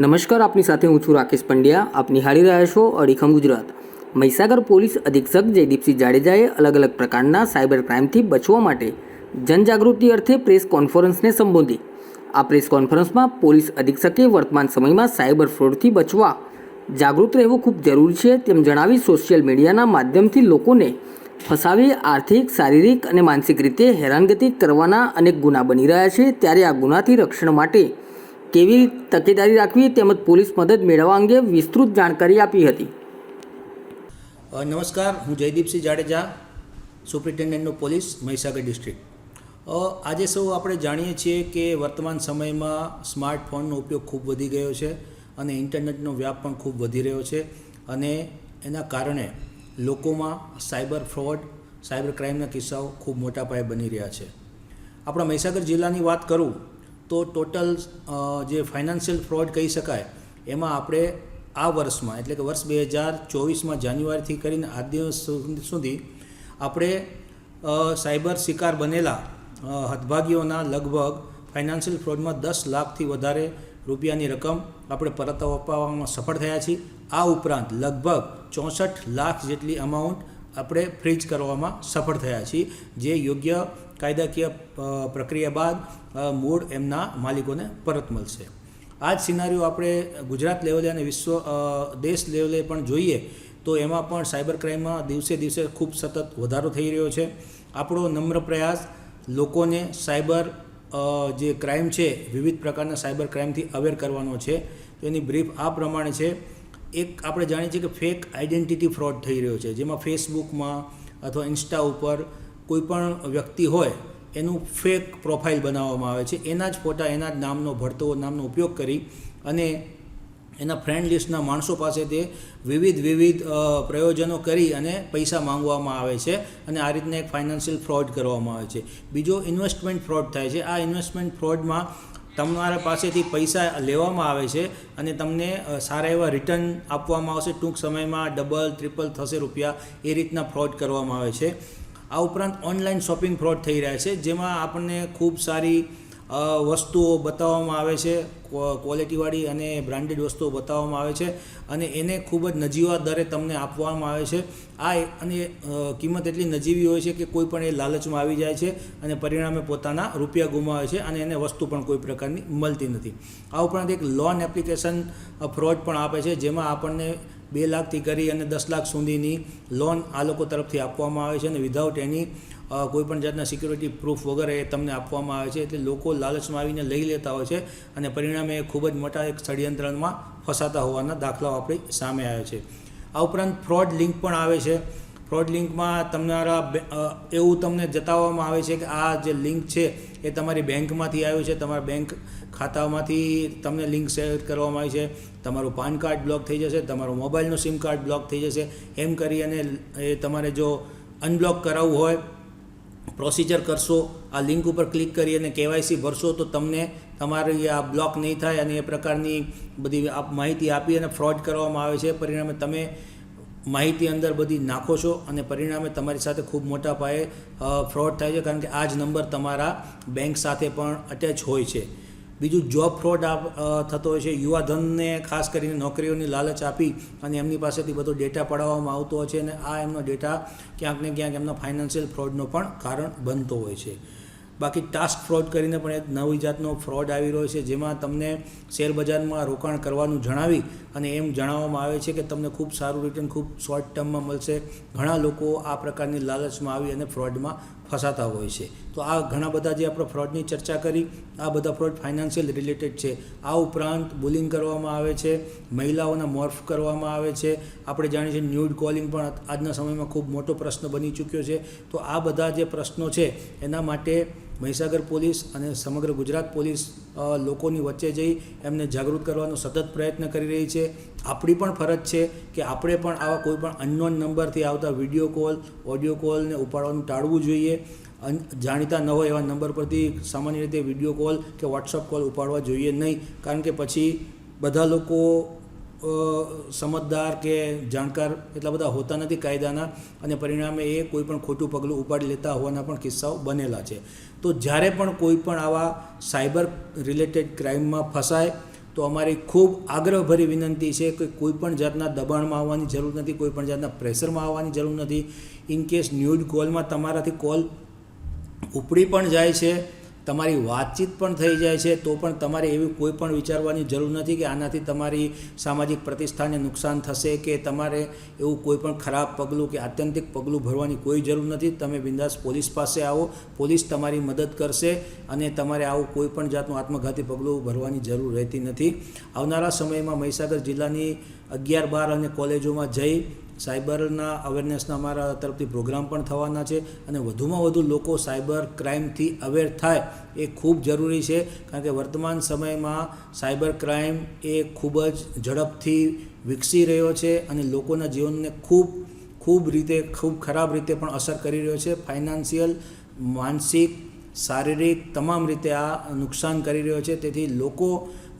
નમસ્કાર, આપની સાથે હું છું રાકેશ પંડ્યા. આપ નિહાળી રહ્યા છો અડીખમ ગુજરાત. મહીસાગર પોલીસ અધિક્ષક જયદીપસિંહ જાડેજાએ અલગ અલગ પ્રકારના સાયબર ક્રાઇમથી બચવા માટે જનજાગૃતિ અર્થે પ્રેસ કોન્ફરન્સને સંબોધી. આ પ્રેસ કોન્ફરન્સમાં પોલીસ અધિક્ષકે વર્તમાન સમયમાં સાયબર ફ્રોડથી બચવા, જાગૃત રહેવું ખૂબ જરૂરી છે તેમ જણાવી સોશિયલ મીડિયાના માધ્યમથી લોકોને ફસાવી આર્થિક, શારીરિક અને માનસિક રીતે હેરાનગતિ કરવાના અનેક ગુના બની રહ્યા છે. ત્યારે આ ગુનાથી રક્ષણ માટે કેવી તકેદારી રાખવી તેમજ પોલીસ મદદ મેળવવા અંગે વિસ્તૃત જાણકારી આપી હતી. નમસ્કાર, હું જયદીપસિંહ જાડેજા, સુપ્રિન્ટેન્ડન્ટનો પોલીસ, મહીસાગર ડિસ્ટ્રિક્ટ. આજે સૌ આપણે જાણીએ છીએ કે વર્તમાન સમયમાં સ્માર્ટફોનનો ઉપયોગ ખૂબ વધી ગયો છે અને ઇન્ટરનેટનો વ્યાપ પણ ખૂબ વધી રહ્યો છે અને એના કારણે લોકોમાં સાયબર ફ્રોડ, સાયબર ક્રાઇમના કિસ્સાઓ ખૂબ મોટા પાયે બની રહ્યા છે. આપણા મહીસાગર જિલ્લાની વાત કરું તો ટોટલ જે ફાઇનાન્શિયલ ફ્રોડ કહી શકાય, એમાં આપણે આ વર્ષમાં, એટલે કે વર્ષ બે હજાર ચોવીસમાં જાન્યુઆરીથી કરીને આ દિવસ સુધી- આપણે સાયબર શિકાર બનેલા હદભાગીઓના લગભગ ફાઇનાન્શિયલ ફ્રોડમાં દસ લાખથી વધારે રૂપિયાની રકમ આપણે પરત અપાવવામાં સફળ થયા છીએ. આ ઉપરાંત લગભગ ચોસઠ લાખ જેટલી અમાઉન્ટ આપણે ફ્રીજ કરવામાં સફળ થયા છીએ. જે યોગ્ય કાયદાકીય પ્રક્રિયા બાદ મૂળ એમના માલિકોને પરત મળશે. આ જ સિનારીઓ આપણે ગુજરાત લેવલે અને વિશ્વ દેશ લેવલે પણ જોઈએ, તો એમાં પણ સાયબર ક્રાઇમમાં દિવસે દિવસે ખૂબ સતત વધારો થઈ રહ્યો છે. આપણો નમ્ર પ્રયાસ લોકોને સાયબર જે ક્રાઇમ છે, વિવિધ પ્રકારના સાયબર ક્રાઇમથી અવેર કરવાનો છે. તો એની બ્રીફ આ પ્રમાણે છે. એક આપણે જાણીએ છીએ કે ફેક આઈડેન્ટિટી ફ્રોડ થઈ રહ્યો છે, જેમાં ફેસબુકમાં અથવા ઇન્સ્ટા ઉપર કોઈ પણ વ્યક્તિ હોય, એનું ફેક પ્રોફાઇલ બનાવવામાં આવે છે. એના જ ફોટા, એના જ નામનો ભરતો નામનો ઉપયોગ કરી અને એના ફ્રેન્ડ લિસ્ટના માણસો પાસે તે વિવિધ વિવિધ પ્રયોજનો કરી અને પૈસા માંગવામાં આવે છે અને આ રીતના એક ફાઇનાન્શિયલ ફ્રોડ કરવામાં આવે છે. બીજો ઇન્વેસ્ટમેન્ટ ફ્રોડ થાય છે. આ ઇન્વેસ્ટમેન્ટ ફ્રોડમાં તમારા પાસેથી પૈસા લેવામાં આવે છે અને તમને સારા એવા રિટર્ન આપવામાં આવશે. ટૂંક સમયમાં ડબલ ટ્રિપલ થશે રૂપિયા. એ રીતના ફ્રોડ કરવામાં આવે છે. આ ઉપરાંત ઓનલાઈન શોપિંગ ફ્રોડ થઈ રહ્યા છે જેમાં આપણને ખૂબ સારી વસ્તુઓ બતાવવામાં આવે છે ક્વો- ક્વોલિટીવાળી અને બ્રાન્ડેડ વસ્તુઓ બતાવવામાં આવે છે અને એને ખૂબ જ નજીવા દરે તમને આપવામાં આવે છે. આ અને કિંમત એટલી નજીવી હોય છે કે કોઈ પણ એ લાલચમાં આવી જાય છે અને પરિણામે પોતાના રૂપિયા ગુમાવે છે અને એને વસ્તુ પણ કોઈ પ્રકારની મળતી નથી. આ ઉપરાંત એક લોન એપ્લિકેશન ફ્રોડ પણ આપે છે જેમાં આપણને બે લાખથી કરી અને દસ લાખ સુધીની લોન આ લોકો તરફથી આપવામાં આવે છે અને વિધાઉટ એની અ, કોઈ પણ જાતના સિક્યુરિટી પ્રૂફ વગેરે તમને આપવામાં આવે છે. એટલે લોકો લાલચમાં આવીને લઈ લેતા હોય છે અને પરિણામે ખૂબ જ મોટા એક ષડયંત્રમાં ફસાતા હોવાના દાખલાઓ આપણી સામે આવે છે. આ ઉપરાંત ફ્રોડ લિંક પણ આવે છે. ફ્રોડ લિંકમાં તમારા એવું તમને જતાવવામાં આવે છે કે આ જે લિંક છે એ તમારી બેંકમાંથી આવ્યું છે. તમારા બેંક ખાતામાંથી તમને લિંક શેર કરવામાં આવી છે. તમારું પાન કાર્ડ બ્લોક થઈ જશે તમારું મોબાઈલનું સિમ કાર્ડ બ્લોક થઈ જશે. એમ કરી અને એ તમારે જો અનબ્લોક કરાવવું હોય પ્રોસિજર કરશો, આ લિંક ઉપર ક્લિક કરી અને કેવાયસી ભરશો, તો તમને તમારી આ બ્લોક નહીં થાય અને એ પ્રકારની બધી માહિતી આપી અને ફ્રોડ કરવામાં આવે છે. પરિણામે તમે માહિતી અંદર બધી નાખો છો અને પરિણામે તમારી સાથે ખૂબ મોટા પાયે ફ્રોડ થાય છે. કારણ કે આ જ નંબર તમારા બેંક સાથે પણ અટેચ હોય છે. બીજું જોબ ફ્રોડ થતો હોય છે યુવાધનને ખાસ કરીને નોકરીઓની લાલચ આપી અને એમની પાસેથી બધો ડેટા પડાવવામાં આવતો હોય છે અને આ એમનો ડેટા ક્યાંક ને ક્યાંક એમના ફાઇનાન્શિયલ ફ્રોડનો પણ કારણ બનતો હોય છે. બાકી ટાસ્ક ફ્રોડ કરીને પણ એક નવી જાતનો ફ્રોડ આવી રહ્યો છે, જેમાં તમને શેર બજારમાં રોકાણ કરવાનું જણાવી અને એમ જણાવવામાં આવે છે કે તમને ખૂબ સારું રિટર્ન ખૂબ શોર્ટ ટર્મમાં મળશે. ઘણા લોકો આ પ્રકારની લાલચમાં આવી અને ફ્રોડમાં ફસાતા હોય છે. તો આ ઘણા બધા જે આપણે ફ્રોડની ચર્ચા કરી, આ બધા ફ્રોડ ફાઇનાન્શિયલ રિલેટેડ છે. આ ઉપરાંત બુલિંગ કરવામાં આવે છે, મહિલાઓના મોર્ફ કરવામાં આવે છે. આપણે જાણીએ છીએ ન્યૂડ કોલિંગ પણ આજના સમયમાં ખૂબ મોટો પ્રશ્ન બની ચૂક્યો છે. તો આ બધા જે પ્રશ્નો છે, એના માટે મહીસાગર પોલીસ અને સમગ્ર ગુજરાત પોલીસ લોકોની વચ્ચે જઈ એમને જાગૃત કરવાનો સતત પ્રયત્ન કરી રહી છે. આપણી પણ ફરજ છે કે આપણે પણ આવા કોઈપણ અનનોન નંબરથી આવતા વીડિયો કોલ, ઓડિયો કોલને ઉપાડવાનું ટાળવું જોઈએ. જાણીતા ન હોય એવા નંબર પરથી સામાન્ય રીતે વીડિયો કોલ કે વોટ્સઅપ કોલ ઉપાડવા જોઈએ નહીં. કારણ કે પછી બધા લોકો સમજદાર કે જાણકાર એટલા બધા હોતા નથી કાયદાના અને પરિણામે એ કોઈ પણ ખોટું પગલું ઉપાડી લેતા હોવાના પણ કિસ્સાઓ બનેલા છે. તો જ્યારે પણ કોઈ પણ આવા સાયબર રિલેટેડ ક્રાઇમમાં ફસાય, તો અમારી ખૂબ આગ્રહભરી વિનંતી છે કે કોઈ પણ જાતના દબાણમાં આવવાની જરૂર નથી, કોઈ પણ જાતના પ્રેશરમાં આવવાની જરૂર નથી. ઇન કેસ ન્યૂડ કોલમાં તમારાથી કોલ ઉપડી પણ જાય છે તમારી વાતચીત પણ થઈ જાય છે, તો પણ તમારે એવી કોઈ પણ વિચારવાની જરૂર નથી કે આનાથી તમારી સામાજિક પ્રતિષ્ઠાને નુકસાન થશે કે તમારે એવું કોઈ પણ ખરાબ પગલું કે આત્યંતિક પગલું ભરવાની કોઈ જરૂર નથી. તમે બિંદાસ પોલીસ પાસે આવો, પોલીસ તમારી મદદ કરશે અને તમારે આવું કોઈ પણ જાતનું આત્મઘાતી પગલું ભરવાની જરૂર રહેતી નથી. આવનારા સમયમાં મહીસાગર જિલ્લાની અગિયાર બાર અને કોલેજોમાં જઈ સાયબરના અવેરનેસના અમારા તરફથી પ્રોગ્રામ પણ થવાના છે અને વધુમાં વધુ લોકો સાયબર ક્રાઇમથી અવેર થાય એ ખૂબ જરૂરી છે કારણ કે વર્તમાન સમયમાં સાયબર ક્રાઇમ એ ખૂબ જ ઝડપથી વિકસી રહ્યો છે અને લોકોના જીવનને ખૂબ ખૂબ રીતે, ખૂબ ખરાબ રીતે પણ અસર કરી રહ્યો છે. ફાઇનાન્શિયલ માનસિક, શારીરિક તમામ રીતે આ નુકસાન કરી રહ્યો છે. તેથી લોકો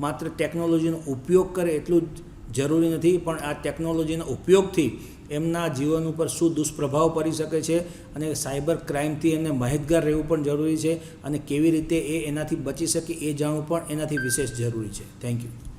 માત્ર ટેકનોલોજીનો ઉપયોગ કરે એટલું જ જરૂરી નથી, પણ આ ટેકનોલોજીના ઉપયોગથી એમના જીવન ઉપર શું દુષ્પ્રભાવ પડી શકે છે અને સાયબર ક્રાઇમથી એમને માહિતગાર રહેવું પણ જરૂરી છે અને કેવી રીતે એ એનાથી બચી શકે એ જાણવું પણ એનાથી વિશેષ જરૂરી છે. Thank you